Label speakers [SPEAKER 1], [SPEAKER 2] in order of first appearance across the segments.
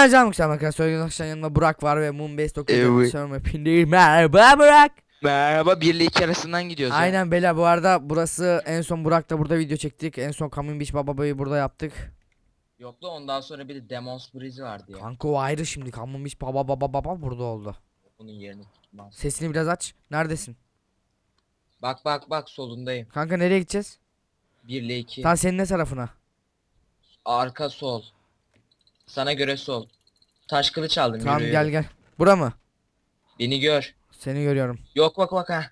[SPEAKER 1] Ben Can Yüksel arkadaşlar. Arkadaşlar yanımda Burak var ve Moonbase
[SPEAKER 2] Evet.
[SPEAKER 1] 9 Hepinize merhaba Burak.
[SPEAKER 2] Merhaba birle iki arasından gidiyoruz. ya.
[SPEAKER 1] Aynen beyler bu arada burası en son Burak'ta burada video çektik. En son Kamin Beach Baba'yı burada yaptık.
[SPEAKER 3] Yok da ondan sonra bir de Demons Breeze vardı ya.
[SPEAKER 1] Kanka o ayrı şimdi. Kamin Beach Baba Baba Baba burada oldu.
[SPEAKER 3] Bunun yerini tutmaz.
[SPEAKER 1] Sesini biraz aç. Neredesin?
[SPEAKER 3] Bak bak bak solundayım.
[SPEAKER 1] Kanka nereye gideceğiz?
[SPEAKER 3] 1 ile 2.
[SPEAKER 1] Tam senin ne tarafına?
[SPEAKER 3] Arka sol. Sana göre sol. Taş kılıç aldım.
[SPEAKER 1] Tamam
[SPEAKER 3] yürü,
[SPEAKER 1] gel
[SPEAKER 3] yürü.
[SPEAKER 1] gel. Bura mı?
[SPEAKER 3] Beni gör.
[SPEAKER 1] Seni görüyorum.
[SPEAKER 3] Yok bak bak ha.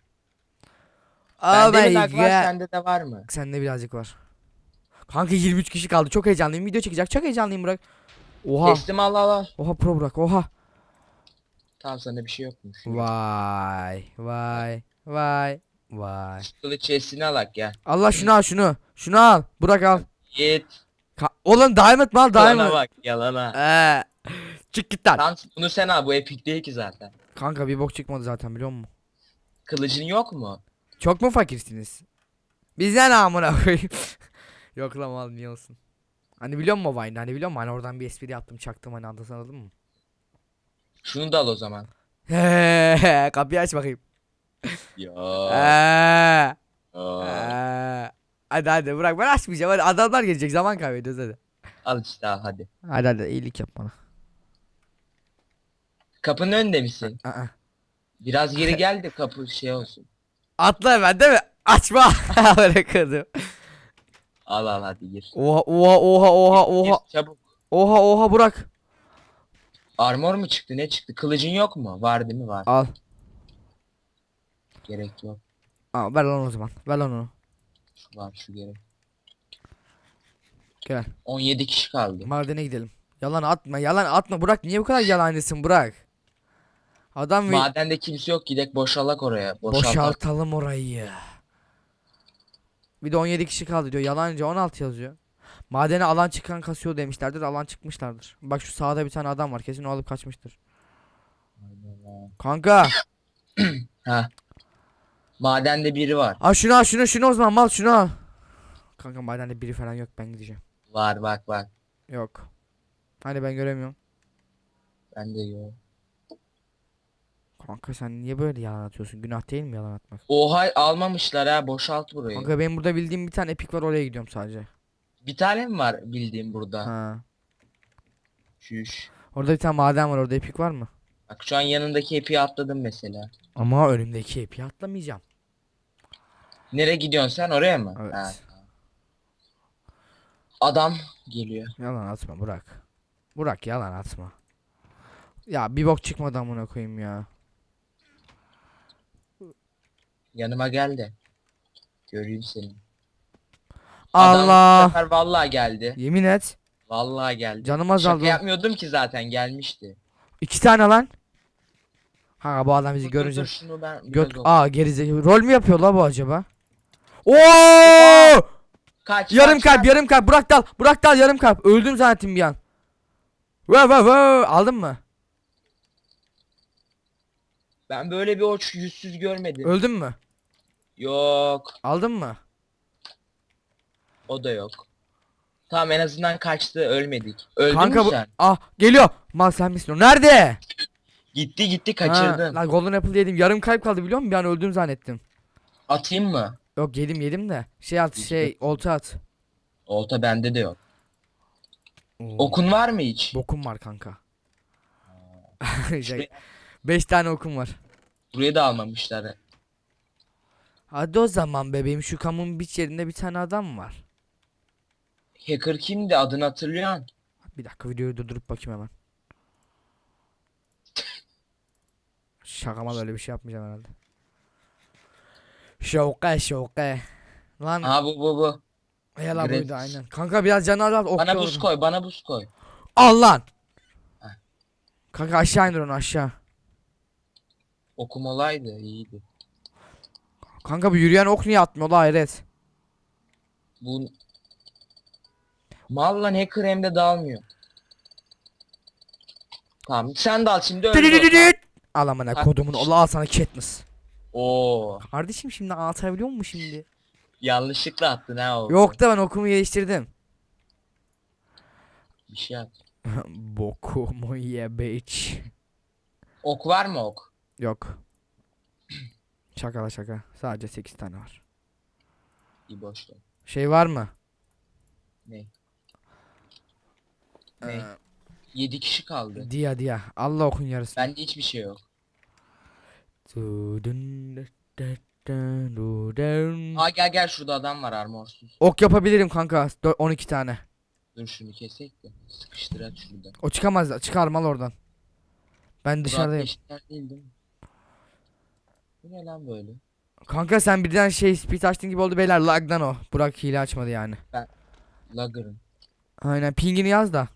[SPEAKER 1] Oh
[SPEAKER 3] Bende lag var sende de var mı?
[SPEAKER 1] Sende birazcık var. Kanka 23 kişi kaldı. Çok heyecanlıyım. Video çekecek. Çok heyecanlıyım Burak. Oha.
[SPEAKER 3] Kestim al al al.
[SPEAKER 1] Oha pro Burak. Oha.
[SPEAKER 3] Tamam sana bir şey yokmuş.
[SPEAKER 1] Vay. Vay. Vay. Vay.
[SPEAKER 3] Kılıç chest'ini alak gel.
[SPEAKER 1] Allah şunu al şunu. Şunu al. Burak al.
[SPEAKER 3] Git.
[SPEAKER 1] Ka- Oğlum diamond mal
[SPEAKER 3] Yalana
[SPEAKER 1] diamond.
[SPEAKER 3] bak yalana.
[SPEAKER 1] Eee. Çık git lan.
[SPEAKER 3] Tamam bunu sen al bu epic değil ki zaten.
[SPEAKER 1] Kanka bir bok çıkmadı zaten biliyor musun?
[SPEAKER 3] Kılıcın yok mu?
[SPEAKER 1] Çok mu fakirsiniz? Bizden amına koyayım. Yok lan mal niye olsun? Hani biliyor musun o Vine'ı? Hani biliyor musun? Hani oradan bir espri yaptım çaktım hani anladın anladın mı?
[SPEAKER 3] Şunu da al o zaman.
[SPEAKER 1] Kapıyı aç bakayım.
[SPEAKER 3] Ya.
[SPEAKER 1] Eee. Eee. Hadi hadi bırak ben açmayacağım hadi adamlar gelecek zaman kaybediyoruz hadi.
[SPEAKER 3] Al işte al hadi.
[SPEAKER 1] Hadi hadi iyilik yap bana.
[SPEAKER 3] Kapının önünde misin?
[SPEAKER 1] Aa.
[SPEAKER 3] Biraz geri gel de kapı şey olsun.
[SPEAKER 1] Atla hemen değil mi? Açma. Bırakıyordum.
[SPEAKER 3] Al al hadi gir.
[SPEAKER 1] Oha oha oha oha
[SPEAKER 3] Gir,
[SPEAKER 1] oha.
[SPEAKER 3] Çabuk.
[SPEAKER 1] Oha oha bırak.
[SPEAKER 3] Armor mu çıktı ne çıktı? Kılıcın yok mu? Var değil mi? Var.
[SPEAKER 1] Al.
[SPEAKER 3] Gerek yok.
[SPEAKER 1] Al ver lan o zaman. Ver lan onu.
[SPEAKER 3] Var şu gerek.
[SPEAKER 1] Gel.
[SPEAKER 3] 17 kişi kaldı.
[SPEAKER 1] Madene gidelim. Yalan atma yalan atma Burak niye bu kadar yalancısın Burak? Adam
[SPEAKER 3] Madende kimse yok gidek boşalak oraya. Boşaltak.
[SPEAKER 1] boşaltalım orayı. Bir de 17 kişi kaldı diyor. Yalancı 16 yazıyor. Madene alan çıkan kasıyor demişlerdir. Alan çıkmışlardır. Bak şu sağda bir tane adam var. Kesin o alıp kaçmıştır. Kanka.
[SPEAKER 3] Ha. Madende biri var.
[SPEAKER 1] Al şunu al şunu şunu o zaman mal şunu al. Kanka madende biri falan yok ben gideceğim.
[SPEAKER 3] Var bak bak.
[SPEAKER 1] Yok. Hani ben göremiyorum.
[SPEAKER 3] Bende yok.
[SPEAKER 1] Kanka sen niye böyle yalan atıyorsun? Günah değil mi yalan atmak?
[SPEAKER 3] Oha almamışlar ha boşalt burayı.
[SPEAKER 1] Kanka benim burada bildiğim bir tane epik var oraya gidiyorum sadece.
[SPEAKER 3] Bir tane mi var bildiğim burada?
[SPEAKER 1] Ha.
[SPEAKER 3] Şuş.
[SPEAKER 1] Orada bir tane maden var orada epik var mı?
[SPEAKER 3] Bak şu an yanındaki epiği atladım mesela.
[SPEAKER 1] Ama önümdeki epiği atlamayacağım.
[SPEAKER 3] Nereye gidiyorsun sen oraya mı?
[SPEAKER 1] Evet.
[SPEAKER 3] Ha. Adam geliyor.
[SPEAKER 1] Yalan atma Burak. Burak yalan atma. Ya bir bok çıkmadı amına koyayım ya.
[SPEAKER 3] Yanıma gel de. Göreyim seni. Adam bu
[SPEAKER 1] Allah.
[SPEAKER 3] sefer vallahi geldi.
[SPEAKER 1] Yemin et.
[SPEAKER 3] Vallahi geldi.
[SPEAKER 1] Canım azaldı.
[SPEAKER 3] Şaka yapmıyordum ki zaten gelmişti.
[SPEAKER 1] İki tane lan. Ha bu adam bizi
[SPEAKER 3] Dur, dur,
[SPEAKER 1] görünce
[SPEAKER 3] dur, şunu ben biraz
[SPEAKER 1] göt aa gerizekalı rol mü yapıyor la bu acaba? Oo!
[SPEAKER 3] Kaç,
[SPEAKER 1] Yarım
[SPEAKER 3] kaç,
[SPEAKER 1] kalp,
[SPEAKER 3] kaç.
[SPEAKER 1] yarım kalp. Burak dal, Burak dal yarım kalp. Öldüm zannettim bir an. Vay vay vay. Aldın mı?
[SPEAKER 3] Ben böyle bir oç yüzsüz görmedim.
[SPEAKER 1] Öldün mü?
[SPEAKER 3] Yok.
[SPEAKER 1] Aldın mı?
[SPEAKER 3] O da yok. Tamam en azından kaçtı ölmedik. Öldün
[SPEAKER 1] Kanka
[SPEAKER 3] mü sen?
[SPEAKER 1] ah geliyor. Mal sen misin? Nerede?
[SPEAKER 3] Gitti gitti
[SPEAKER 1] Ha,
[SPEAKER 3] kaçırdın.
[SPEAKER 1] lan golden apple yedim. Yarım kalp kaldı biliyor musun? Bir an öldüm zannettim.
[SPEAKER 3] Atayım mı?
[SPEAKER 1] Yok yedim yedim de. Şey at şey olta at.
[SPEAKER 3] Olta bende de yok.
[SPEAKER 1] Oo,
[SPEAKER 3] Okun var mı hiç?
[SPEAKER 1] Bokum var kanka. şey, beş tane okum var.
[SPEAKER 3] Buraya da almamışlar.
[SPEAKER 1] Hadi o zaman bebeğim şu kamun biç yerinde bir tane adam var.
[SPEAKER 3] Hacker kimdi adını hatırlıyorsun?
[SPEAKER 1] Bir dakika videoyu durdurup bakayım hemen. Şakama böyle bir şey yapmayacağım herhalde. Şoka şoka. Lan
[SPEAKER 3] Aha bu bu bu.
[SPEAKER 1] yala buydu
[SPEAKER 3] Gratis.
[SPEAKER 1] aynen. Kanka biraz canı azalt ok
[SPEAKER 3] Bana buz koy bana buz koy.
[SPEAKER 1] Al lan.
[SPEAKER 3] Heh.
[SPEAKER 1] Kanka aşağı indir onu aşağı.
[SPEAKER 3] Okum olaydı iyiydi.
[SPEAKER 1] Kanka bu yürüyen ok niye atmıyor la hayret.
[SPEAKER 3] Bu Mal lan hacker hem de dağılmıyor. Tamam sen dal şimdi öldü. o.
[SPEAKER 1] Düdüdüdüdüt. Al amına
[SPEAKER 3] Ha.
[SPEAKER 1] kodumun ola al sana Katniss.
[SPEAKER 3] Oo,
[SPEAKER 1] Kardeşim şimdi atabiliyor mu şimdi?
[SPEAKER 3] yanlışlıkla attın ha o.
[SPEAKER 1] Yok da ben okumu geliştirdim.
[SPEAKER 3] Bir şey at.
[SPEAKER 1] Bokumu ye bitch.
[SPEAKER 3] Ok var mı ok?
[SPEAKER 1] Yok. Şaka la şaka. Sadece 8 tane var.
[SPEAKER 3] İyi boş ver.
[SPEAKER 1] Şey var mı?
[SPEAKER 3] Ne?
[SPEAKER 1] Ee,
[SPEAKER 3] Ne? 7 kişi kaldı.
[SPEAKER 1] dia dia. Allah okun yarısı.
[SPEAKER 3] Bende hiçbir şey yok. Aa gel gel şurada adam var armorsuz.
[SPEAKER 1] Ok yapabilirim kanka. Dö- 12 tane.
[SPEAKER 3] Dur şunu kesek de sıkıştırak şurada.
[SPEAKER 1] O çıkamaz. Çıkar mal oradan. Ben dışarıdayım.
[SPEAKER 3] Dışarıdayım. değil değil mi? Bu ne lan böyle?
[SPEAKER 1] Kanka sen birden şey speed açtın gibi oldu beyler. Lag'dan o. Burak hile açmadı yani.
[SPEAKER 3] Lagger'ın.
[SPEAKER 1] Aynen pingini yaz da.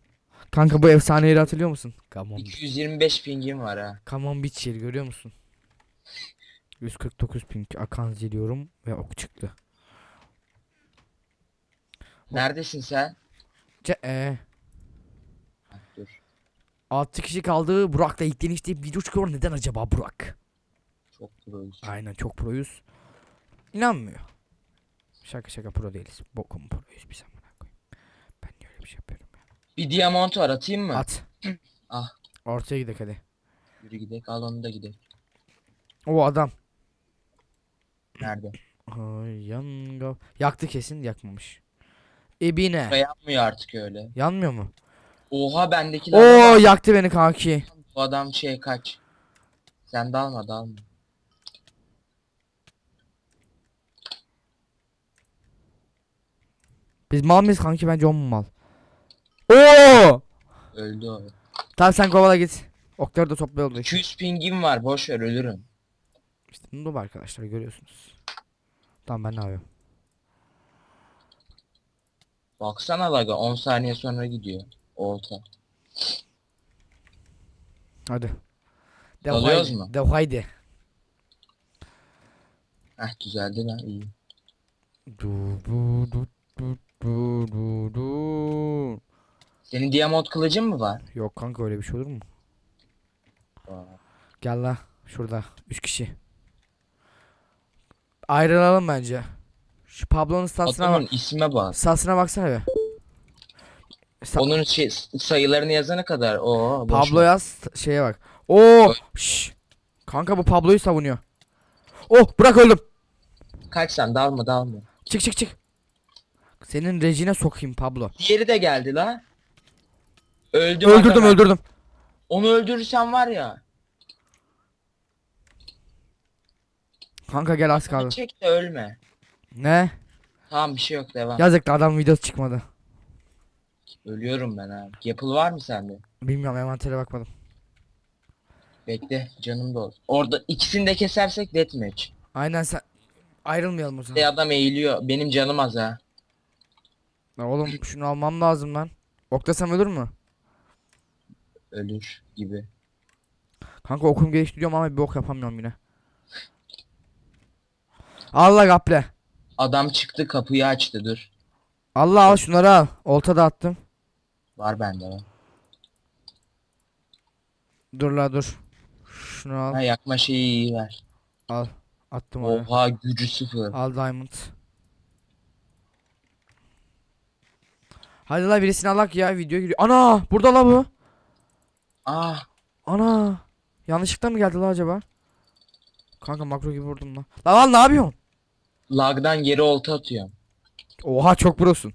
[SPEAKER 1] Kanka bu efsaneyi hatırlıyor musun? Come on.
[SPEAKER 3] 225 pingim var ha.
[SPEAKER 1] Come on bitch yeri görüyor musun? 149 ping akan ziliyorum ve ok çıktı.
[SPEAKER 3] Neredesin sen?
[SPEAKER 1] Ce.
[SPEAKER 3] Ha, dur.
[SPEAKER 1] 6 kişi kaldı. Burak'la ilk denişte video çıkıyor. Neden acaba Burak?
[SPEAKER 3] Çok proyuz.
[SPEAKER 1] Aynen çok proyuz. İnanmıyor. Şaka şaka pro değiliz. Bokum proyuz biz amına koyayım. Ben niye öyle bir şey yapıyorum ya?
[SPEAKER 3] Bir diamant var atayım mı?
[SPEAKER 1] At.
[SPEAKER 3] Ah.
[SPEAKER 1] Ortaya gidelim hadi.
[SPEAKER 3] Yürü gidelim. Al onu da gidelim.
[SPEAKER 1] O adam.
[SPEAKER 3] Nerede?
[SPEAKER 1] Ay yanga. Yaktı kesin yakmamış. Ebine.
[SPEAKER 3] Yanmıyor artık öyle.
[SPEAKER 1] Yanmıyor mu?
[SPEAKER 3] Oha bendeki
[SPEAKER 1] Oo yaktı beni kanki.
[SPEAKER 3] Bu adam şey kaç. Sen dalma dalma.
[SPEAKER 1] Biz mal mıyız kanki bence o mu mal? Oo!
[SPEAKER 3] Öldü o.
[SPEAKER 1] Tamam sen kovala git. Okları da toplayalım.
[SPEAKER 3] 200 pingim var boş ver ölürüm.
[SPEAKER 1] İşte noob arkadaşlar görüyorsunuz. Tamam ben ne yapıyorum?
[SPEAKER 3] Baksana laga 10 saniye sonra gidiyor. Olta.
[SPEAKER 1] Hadi. De
[SPEAKER 3] Dalıyoruz
[SPEAKER 1] haydi,
[SPEAKER 3] mu?
[SPEAKER 1] De haydi.
[SPEAKER 3] Heh düzeldi lan iyi.
[SPEAKER 1] Du du du du du du du.
[SPEAKER 3] Senin diamond kılıcın mı var?
[SPEAKER 1] Yok kanka öyle bir şey olur mu?
[SPEAKER 3] Aa,
[SPEAKER 1] Gel la şurada 3 kişi. Ayrılalım bence. Şu Pablo'nun statsına
[SPEAKER 3] Adamın
[SPEAKER 1] bak.
[SPEAKER 3] isme bak.
[SPEAKER 1] Statsına baksana be. Sta-
[SPEAKER 3] Onun şey, sayılarını yazana kadar. Oo, boş
[SPEAKER 1] Pablo
[SPEAKER 3] ver.
[SPEAKER 1] yaz şeye bak. Oo! Şş. Kanka bu Pablo'yu savunuyor. Oh bırak öldüm.
[SPEAKER 3] Kaç sen dalma dalma.
[SPEAKER 1] Çık çık çık. Senin rejine sokayım Pablo.
[SPEAKER 3] Diğeri de geldi la. Öldüm
[SPEAKER 1] öldürdüm
[SPEAKER 3] aga ben.
[SPEAKER 1] öldürdüm.
[SPEAKER 3] Onu öldürürsen var ya.
[SPEAKER 1] Kanka gel az kaldı.
[SPEAKER 3] Çek de ölme.
[SPEAKER 1] Ne?
[SPEAKER 3] Tamam bir şey yok devam.
[SPEAKER 1] Yazık da adam videosu çıkmadı.
[SPEAKER 3] Ölüyorum ben abi. Yapılı var mı sende?
[SPEAKER 1] Bilmiyorum envantere bakmadım.
[SPEAKER 3] Bekle canım da olsun. Orada ikisini de kesersek deathmatch.
[SPEAKER 1] Aynen sen ayrılmayalım o zaman.
[SPEAKER 3] Bir adam eğiliyor. Benim canım az ha.
[SPEAKER 1] Lan oğlum şunu almam lazım lan. Oklasam ölür mü?
[SPEAKER 3] Ölür gibi.
[SPEAKER 1] Kanka okum geliştiriyorum ama bir ok yapamıyorum yine. Allah gaple.
[SPEAKER 3] Adam çıktı kapıyı açtı dur.
[SPEAKER 1] Allah al şunları al. Olta da attım.
[SPEAKER 3] Var bende var.
[SPEAKER 1] Dur la dur. Şunu al.
[SPEAKER 3] Ha yakma şeyi iyi ver.
[SPEAKER 1] Al. Attım oraya.
[SPEAKER 3] Oha gücü sıfır.
[SPEAKER 1] Al diamond. Hadi la birisini alak ya video giriyor. Ana burada la bu.
[SPEAKER 3] Ah
[SPEAKER 1] Ana. Yanlışlıkla mı geldi la acaba? Kanka makro gibi vurdum lan. Lan lan ne yapıyorsun?
[SPEAKER 3] Lagdan geri olta atıyorum.
[SPEAKER 1] Oha çok prosun.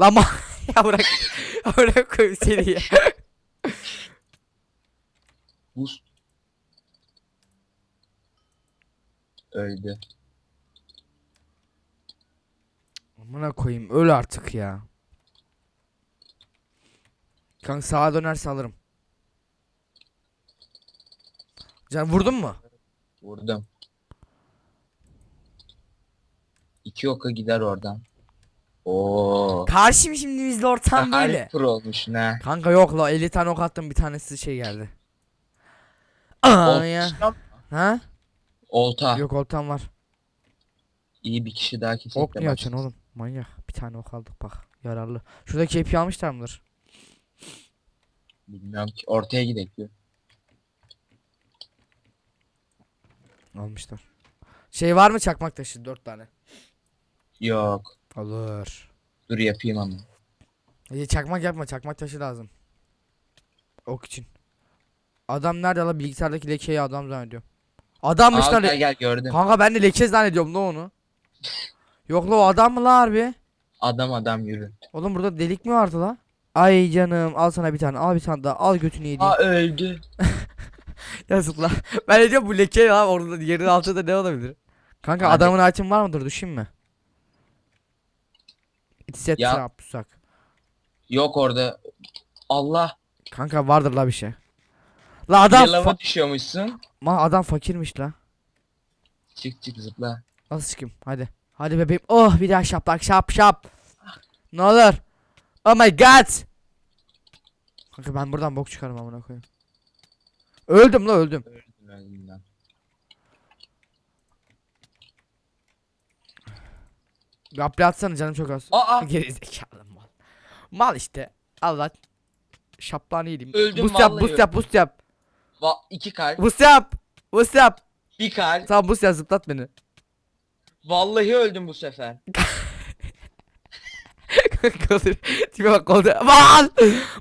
[SPEAKER 1] Lan ma- ya bırak. Bırak koyayım seni ya.
[SPEAKER 3] Boost. Öldü.
[SPEAKER 1] Amına koyayım öl artık ya. Kanka sağa dönerse alırım. Can vurdun mu?
[SPEAKER 3] Vurdum. İki oka gider oradan. Oo.
[SPEAKER 1] Karşım şimdi bizde ortam böyle.
[SPEAKER 3] Harbi pro olmuş ne?
[SPEAKER 1] Kanka yok la 50 tane ok attım bir tanesi şey geldi. Aa ya. Ha?
[SPEAKER 3] Olta.
[SPEAKER 1] Yok oltam var.
[SPEAKER 3] İyi bir kişi daha kesinlikle
[SPEAKER 1] Ok niye açıyorsun oğlum? Manyak. Bir tane ok aldık bak. Yararlı. Şuradaki ipi almışlar mıdır?
[SPEAKER 3] Bilmiyorum ki. Ortaya gidelim. diyor.
[SPEAKER 1] Almışlar. Şey var mı çakmak taşı? 4 tane.
[SPEAKER 3] Yok.
[SPEAKER 1] Olur.
[SPEAKER 3] Dur yapayım ama.
[SPEAKER 1] Hadi çakmak yapma. Çakmak taşı lazım. Ok için. Adam nerede la bilgisayardaki lekeyi adam zannediyor. Adammış
[SPEAKER 3] Al
[SPEAKER 1] lan.
[SPEAKER 3] gel gel gördüm.
[SPEAKER 1] Kanka ben de leke zannediyorum la onu. Yok la o adam mı la harbi?
[SPEAKER 3] Adam adam yürü.
[SPEAKER 1] Oğlum burada delik mi vardı la? Ay canım al sana bir tane al bir tane daha al götünü yediğim.
[SPEAKER 3] Aa öldü.
[SPEAKER 1] Yazık la. Ben de diyorum bu leke ya orada yerin altında ne olabilir? Kanka
[SPEAKER 3] Hadi.
[SPEAKER 1] adamın item var mıdır düşün mü? It's a
[SPEAKER 3] Ya. Yok orada. Allah.
[SPEAKER 1] Kanka vardır la bir şey. La adam
[SPEAKER 3] Bir lava
[SPEAKER 1] fa-
[SPEAKER 3] düşüyormuşsun.
[SPEAKER 1] Ma adam fakirmiş la.
[SPEAKER 3] Çık çık zıpla.
[SPEAKER 1] Nasıl çıkayım? Hadi. Hadi bebeğim. Oh bir daha şaplak şap şap. Ne olur. Oh my god. Kanka ben buradan bok çıkarım amına koyayım. Öldüm la öldüm.
[SPEAKER 3] Öldüm öldüm lan.
[SPEAKER 1] Bir apli atsana canım çok az.
[SPEAKER 3] Aa
[SPEAKER 1] Geri zekalı mal. Mal işte. Allah. Şaplağını yedeyim.
[SPEAKER 3] Öldüm
[SPEAKER 1] boost yap
[SPEAKER 3] vallahi
[SPEAKER 1] boost yap boost yap.
[SPEAKER 3] va iki kalp.
[SPEAKER 1] Boost yap. Boost yap.
[SPEAKER 3] Bir kalp.
[SPEAKER 1] Tamam boost yap zıplat beni.
[SPEAKER 3] Vallahi öldüm bu sefer.
[SPEAKER 1] Golden. Tipe bak golden. Mal.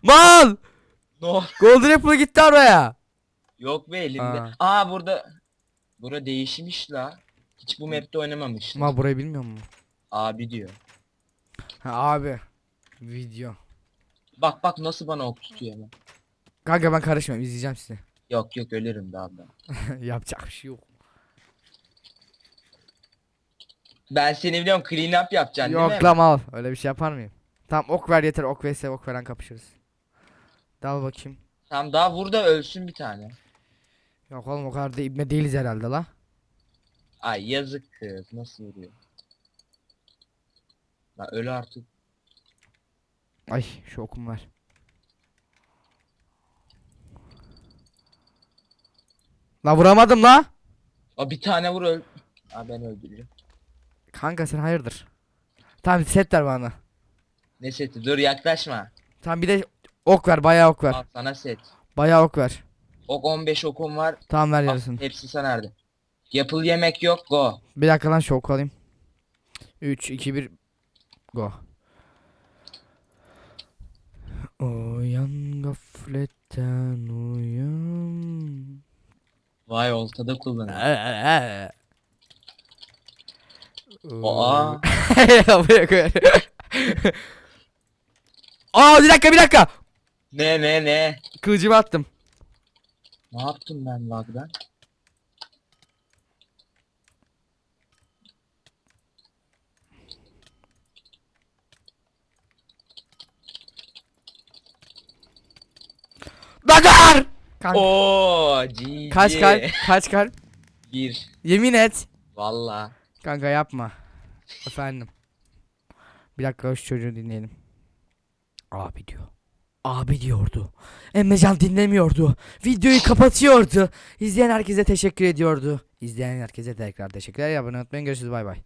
[SPEAKER 1] Mal.
[SPEAKER 3] No.
[SPEAKER 1] Golden Apple gitti oraya.
[SPEAKER 3] Yok be elimde.
[SPEAKER 1] Aa.
[SPEAKER 3] Aa, burada. Bura değişmiş la. Hiç bu map'te oynamamış.
[SPEAKER 1] Mal burayı bilmiyor musun?
[SPEAKER 3] Abi diyor.
[SPEAKER 1] Ha abi. Video.
[SPEAKER 3] Bak bak nasıl bana ok tutuyor hemen.
[SPEAKER 1] Kanka ben karışmam izleyeceğim sizi.
[SPEAKER 3] Yok yok ölürüm daha ben.
[SPEAKER 1] Yapacak bir şey yok.
[SPEAKER 3] Ben seni biliyorum clean up yapacaksın
[SPEAKER 1] yok
[SPEAKER 3] değil mi?
[SPEAKER 1] lan al. Öyle bir şey yapar mıyım? Tamam ok ver yeter ok vs ok veren kapışırız. Dal bakayım.
[SPEAKER 3] Tamam daha vur da ölsün bir tane.
[SPEAKER 1] Yok oğlum o kadar da ibne değiliz herhalde la.
[SPEAKER 3] Ay yazık kız nasıl vuruyor? Lan öl artık.
[SPEAKER 1] Ay şu okum ver. La vuramadım la.
[SPEAKER 3] Aa bir tane vur öl. Aa ben öldüreceğim.
[SPEAKER 1] Kanka sen hayırdır? Tamam set ver bana.
[SPEAKER 3] Ne seti dur yaklaşma.
[SPEAKER 1] Tamam bir de ok ver bayağı ok ver.
[SPEAKER 3] Al sana set.
[SPEAKER 1] Bayağı ok ver.
[SPEAKER 3] Ok 15 okum var.
[SPEAKER 1] Tamam ver yarısını.
[SPEAKER 3] hepsi sana nerede? Yapıl yemek yok go.
[SPEAKER 1] Bir dakika lan şu oku alayım. 3 2 1 go. Uyan gafletten uyan.
[SPEAKER 3] Vay oltada kullanıyor.
[SPEAKER 1] Aa.
[SPEAKER 3] Aa.
[SPEAKER 1] Buraya. Aa bir dakika bir dakika.
[SPEAKER 3] Ne ne ne?
[SPEAKER 1] Kılıcımı attım.
[SPEAKER 3] Ne yaptım ben lagdan?
[SPEAKER 1] Bakar. Kanka,
[SPEAKER 3] Oo GG.
[SPEAKER 1] kaç kalp? Kaç kalp?
[SPEAKER 3] Bir.
[SPEAKER 1] Yemin et.
[SPEAKER 3] Valla.
[SPEAKER 1] Kanka yapma. Efendim. Bir dakika şu çocuğu dinleyelim. Abi diyor. Abi diyordu. Emrecan dinlemiyordu. Videoyu kapatıyordu. İzleyen herkese teşekkür ediyordu. İzleyen herkese tekrar teşekkürler. Abone olmayı unutmayın. Görüşürüz bay bay.